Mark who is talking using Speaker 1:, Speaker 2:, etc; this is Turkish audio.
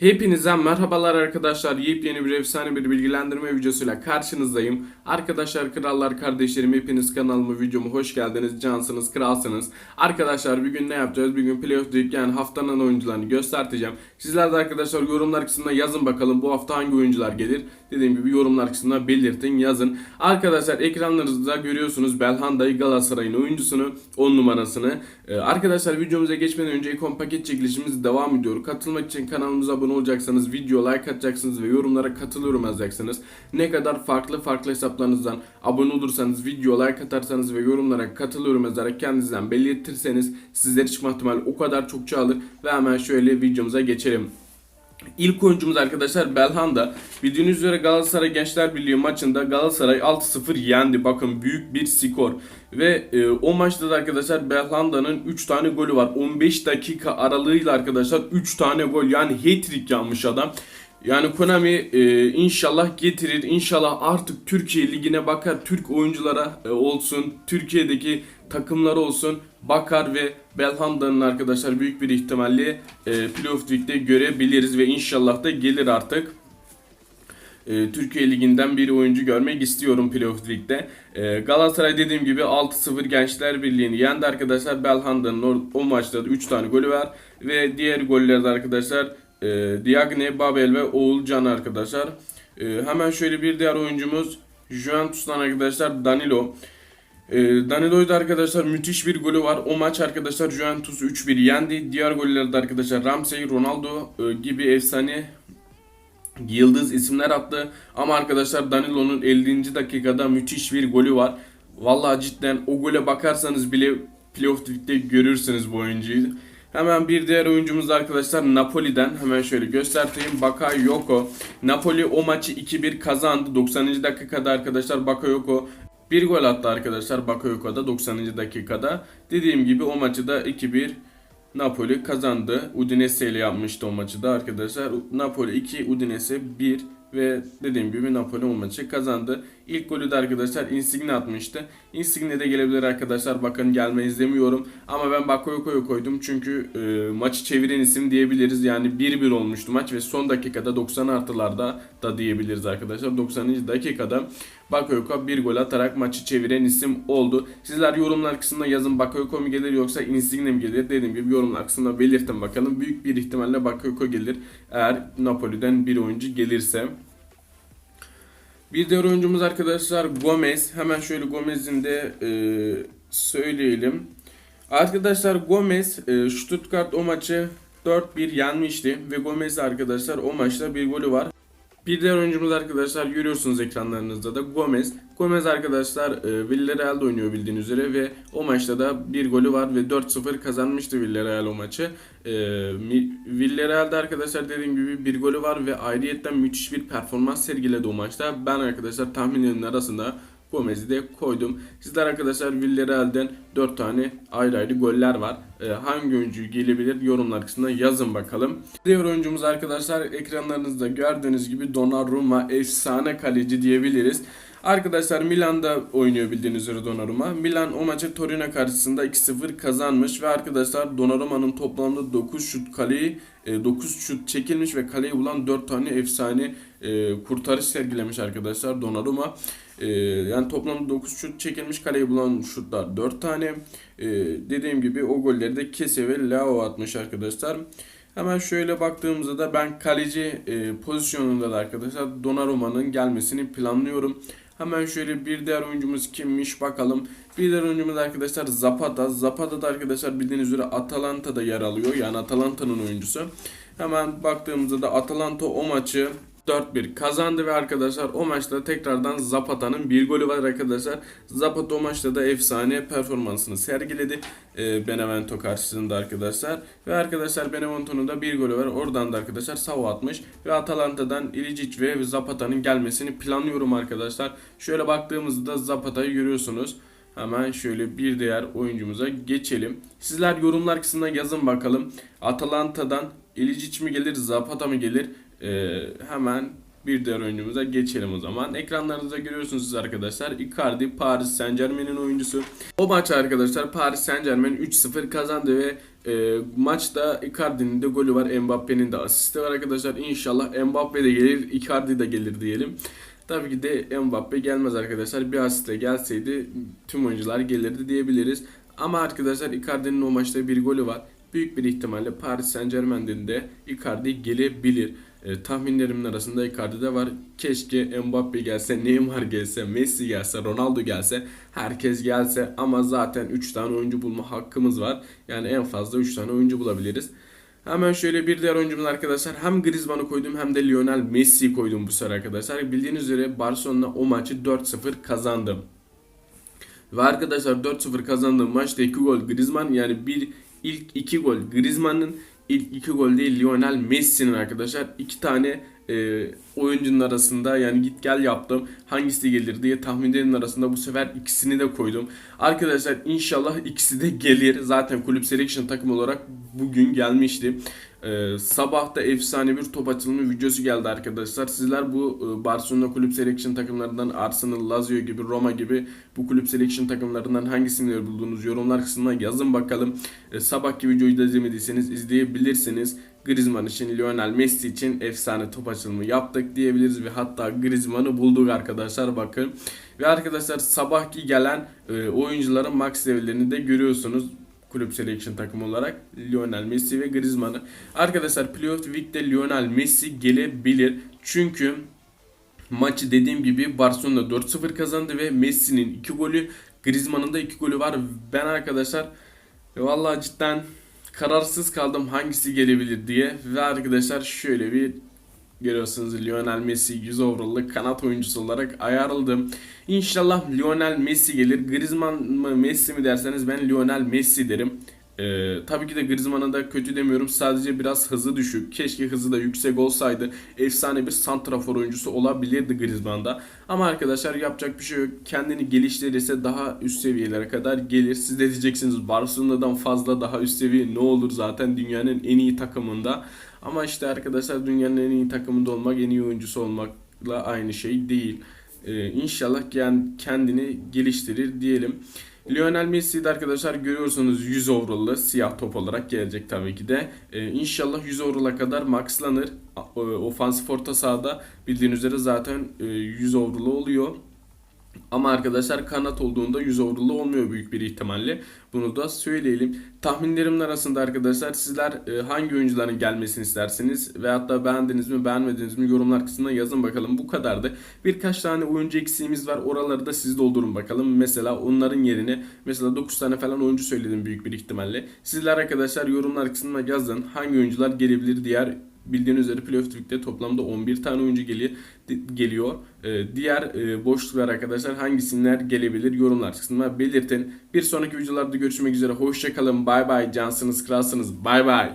Speaker 1: Hepinize merhabalar arkadaşlar. Yepyeni bir efsane bir bilgilendirme videosuyla karşınızdayım. Arkadaşlar krallar kardeşlerim hepiniz kanalıma videoma hoş geldiniz. Cansınız kralsınız. Arkadaşlar bugün ne yapacağız? Bugün playoff League yani haftanın oyuncularını göstereceğim. Sizler de arkadaşlar yorumlar kısmına yazın bakalım bu hafta hangi oyuncular gelir. Dediğim gibi yorumlar kısmına belirtin yazın. Arkadaşlar ekranlarınızda görüyorsunuz Belhanda'yı Galatasaray'ın oyuncusunu 10 numarasını. Ee, arkadaşlar videomuza geçmeden önce ikon paket çekilişimiz devam ediyor. Katılmak için kanalımıza abone olacaksanız video like atacaksınız ve yorumlara katılıyorum yazacaksınız. Ne kadar farklı farklı hesaplarınızdan abone olursanız video like atarsanız ve yorumlara katılıyorum yazarak kendinizden belirtirseniz sizlere çıkma ihtimali o kadar çok çoğalır ve hemen şöyle videomuza geçelim. İlk oyuncumuz arkadaşlar Belhanda. Bildiğiniz üzere Galatasaray Gençler Birliği maçında Galatasaray 6-0 yendi. Bakın büyük bir skor. Ve e, o maçta da arkadaşlar Belhanda'nın 3 tane golü var. 15 dakika aralığıyla arkadaşlar 3 tane gol yani hat-trick yapmış adam. Yani Konami e, inşallah getirir. İnşallah artık Türkiye ligine bakar. Türk oyunculara e, olsun. Türkiye'deki takımları olsun. Bakar ve Belhanda'nın arkadaşlar büyük bir ihtimalle e, Playoff League'de görebiliriz ve inşallah da gelir artık. E, Türkiye Ligi'nden bir oyuncu görmek istiyorum Playoff League'de. E, Galatasaray dediğim gibi 6-0 Gençler Birliği'ni yendi arkadaşlar. Belhanda'nın o, o maçta da 3 tane golü var. Ve diğer gollerde arkadaşlar e, Diagne, Babel ve Oğulcan arkadaşlar. E, hemen şöyle bir diğer oyuncumuz Juventus'tan arkadaşlar Danilo. E, Danilo'yu da arkadaşlar müthiş bir golü var. O maç arkadaşlar Juventus 3-1 yendi. Diğer gollerde arkadaşlar Ramsey, Ronaldo e, gibi efsane yıldız isimler attı. Ama arkadaşlar Danilo'nun 50. dakikada müthiş bir golü var. Vallahi cidden o gole bakarsanız bile playoff görürsünüz bu oyuncuyu. Hemen bir diğer oyuncumuz da arkadaşlar Napoli'den. Hemen şöyle göstereyim. Bakayoko. Napoli o maçı 2-1 kazandı. 90. dakikada arkadaşlar Bakayoko bir gol attı arkadaşlar Bakayoko'da 90. dakikada. Dediğim gibi o maçı da 2-1 Napoli kazandı. Udinese ile yapmıştı o maçı da arkadaşlar. Napoli 2, Udinese 1 ve dediğim gibi Napoli o maçı kazandı. İlk golü de arkadaşlar Insigne atmıştı. Insigne de gelebilir arkadaşlar. Bakın gelme izlemiyorum. Ama ben Bakayoko'yu koydum. Çünkü e, maçı çeviren isim diyebiliriz. Yani 1-1 olmuştu maç ve son dakikada 90 artılarda da diyebiliriz arkadaşlar. 90. dakikada Bakayoko bir gol atarak maçı çeviren isim oldu. Sizler yorumlar kısmında yazın Bakayoko mu gelir yoksa Insigne mi gelir? Dediğim gibi yorumlar kısmında belirtin bakalım. Büyük bir ihtimalle Bakayoko gelir. Eğer Napoli'den bir oyuncu gelirse. Bir diğer oyuncumuz arkadaşlar Gomez. Hemen şöyle Gomez'in de e, söyleyelim. Arkadaşlar Gomez e, Stuttgart o maçı 4-1 yenmişti ve Gomez arkadaşlar o maçta bir golü var. Bir diğer oyuncumuz arkadaşlar görüyorsunuz ekranlarınızda da Gomez. Gomez arkadaşlar e, Villarreal'de oynuyor bildiğiniz üzere ve o maçta da bir golü var ve 4-0 kazanmıştı Villarreal o maçı. E, Villarreal'de arkadaşlar dediğim gibi bir golü var ve ayrıyetten müthiş bir performans sergiledi o maçta. Ben arkadaşlar tahminlerimin arasında Gomez'i de koydum. Sizler arkadaşlar Villarreal'den 4 tane ayrı ayrı goller var. Ee, hangi oyuncu gelebilir yorumlar kısmına yazın bakalım. Diğer oyuncumuz arkadaşlar ekranlarınızda gördüğünüz gibi Donnarumma efsane kaleci diyebiliriz. Arkadaşlar Milan'da oynuyor bildiğiniz üzere Donnarumma. Milan o maçı Torino karşısında 2-0 kazanmış ve arkadaşlar Donnarumma'nın toplamda 9 şut kaleyi 9 şut çekilmiş ve kaleyi bulan 4 tane efsane e, kurtarış sergilemiş arkadaşlar Donnarumma. E, yani toplamda 9 şut çekilmiş kaleyi bulan şutlar 4 tane. E, dediğim gibi o golleri de Kese ve Lao atmış arkadaşlar. Hemen şöyle baktığımızda da ben kaleci e, pozisyonunda da arkadaşlar Donnarumma'nın gelmesini planlıyorum. Hemen şöyle bir diğer oyuncumuz kimmiş bakalım. Bir diğer oyuncumuz arkadaşlar Zapata. Zapata da arkadaşlar bildiğiniz üzere Atalanta'da yer alıyor. Yani Atalanta'nın oyuncusu. Hemen baktığımızda da Atalanta o maçı 4-1 kazandı ve arkadaşlar o maçta tekrardan Zapata'nın bir golü var arkadaşlar. Zapata o maçta da efsane performansını sergiledi. E, Benevento karşısında arkadaşlar. Ve arkadaşlar Benevento'nun da bir golü var. Oradan da arkadaşlar Savo atmış. Ve Atalanta'dan Ilicic ve Zapata'nın gelmesini planlıyorum arkadaşlar. Şöyle baktığımızda da Zapata'yı görüyorsunuz. Hemen şöyle bir diğer oyuncumuza geçelim. Sizler yorumlar kısmına yazın bakalım. Atalanta'dan Ilicic mi gelir, Zapata mı gelir? Ee, hemen bir diğer oyuncumuza geçelim o zaman. Ekranlarınızda görüyorsunuz siz arkadaşlar. Icardi Paris Saint Germain'in oyuncusu. O maç arkadaşlar Paris Saint Germain 3-0 kazandı ve E, maçta Icardi'nin de golü var. Mbappe'nin de asisti var arkadaşlar. İnşallah Mbappe de gelir. Icardi de gelir diyelim. Tabii ki de Mbappe gelmez arkadaşlar. Bir asistle gelseydi tüm oyuncular gelirdi diyebiliriz. Ama arkadaşlar Icardi'nin o maçta bir golü var. Büyük bir ihtimalle Paris Saint Germain'den de Icardi gelebilir. E, tahminlerimin arasında Icardi de var. Keşke Mbappe gelse, Neymar gelse, Messi gelse, Ronaldo gelse, herkes gelse ama zaten 3 tane oyuncu bulma hakkımız var. Yani en fazla 3 tane oyuncu bulabiliriz. Hemen şöyle bir diğer oyuncumuz arkadaşlar. Hem Griezmann'ı koydum hem de Lionel Messi'yi koydum bu sefer arkadaşlar. Bildiğiniz üzere Barcelona o maçı 4-0 kazandı. Ve arkadaşlar 4-0 kazandığım maçta 2 gol Griezmann yani bir ilk 2 gol Griezmann'ın ilk 2 gol değil Lionel Messi'nin arkadaşlar. 2 tane e, oyuncunun arasında yani git gel yaptım. Hangisi gelir diye tahminlerin arasında bu sefer ikisini de koydum. Arkadaşlar inşallah ikisi de gelir. Zaten kulüp selection takım olarak bugün gelmişti. Ee, sabah da efsane bir top açılımı videosu geldi arkadaşlar. Sizler bu e, Barcelona kulüp selection takımlarından Arsenal, Lazio gibi, Roma gibi bu kulüp selection takımlarından hangisini bulduğunuz yorumlar kısmına yazın bakalım. Ee, sabahki videoyu da izlemediyseniz izleyebilirsiniz. Griezmann için, Lionel Messi için efsane top açılımı yaptık diyebiliriz ve hatta Griezmann'ı bulduk arkadaşlar bakın. Ve arkadaşlar sabahki gelen e, oyuncuların max seviyelerini de görüyorsunuz kulüp selection takımı olarak Lionel Messi ve Griezmann'ı. Arkadaşlar Playoff Week'te Lionel Messi gelebilir. Çünkü maçı dediğim gibi Barcelona 4-0 kazandı ve Messi'nin 2 golü, Griezmann'ın da 2 golü var. Ben arkadaşlar vallahi cidden kararsız kaldım hangisi gelebilir diye. Ve arkadaşlar şöyle bir Görüyorsunuz Lionel Messi 100 overall'lık kanat oyuncusu olarak ayarladım. İnşallah Lionel Messi gelir. Griezmann mı Messi mi derseniz ben Lionel Messi derim. Ee, tabii ki de Griezmann'a da kötü demiyorum. Sadece biraz hızı düşük. Keşke hızı da yüksek olsaydı. Efsane bir santrafor oyuncusu olabilirdi Griezmann'da. Ama arkadaşlar yapacak bir şey yok. Kendini geliştirirse daha üst seviyelere kadar gelir. Siz de diyeceksiniz Barcelona'dan fazla daha üst seviye ne olur zaten dünyanın en iyi takımında. Ama işte arkadaşlar dünyanın en iyi takımında olmak, en iyi oyuncusu olmakla aynı şey değil. Ee, inşallah kendini geliştirir diyelim. Lionel Messi'yi de arkadaşlar görüyorsunuz 100 overall'lı siyah top olarak gelecek tabii ki de. Ee, inşallah 100 overall'a kadar maxlanır. Ofansif orta sahada bildiğiniz üzere zaten 100 e, overall'ı oluyor. Ama arkadaşlar kanat olduğunda 100 overall'lı olmuyor büyük bir ihtimalle. Bunu da söyleyelim. Tahminlerimin arasında arkadaşlar sizler e, hangi oyuncuların gelmesini istersiniz ve hatta beğendiniz mi beğenmediniz mi yorumlar kısmına yazın bakalım. Bu kadardı. Birkaç tane oyuncu eksiğimiz var. Oraları da siz doldurun bakalım. Mesela onların yerine mesela 9 tane falan oyuncu söyledim büyük bir ihtimalle. Sizler arkadaşlar yorumlar kısmına yazın. Hangi oyuncular gelebilir diğer bildiğiniz üzere playoff Lig'de toplamda 11 tane oyuncu geliyor. geliyor. Ee, diğer e, boşluklar arkadaşlar hangisinler gelebilir yorumlar kısmına belirtin. Bir sonraki videolarda görüşmek üzere. Hoşçakalın. Bay bay. Cansınız, kralsınız. Bay bay.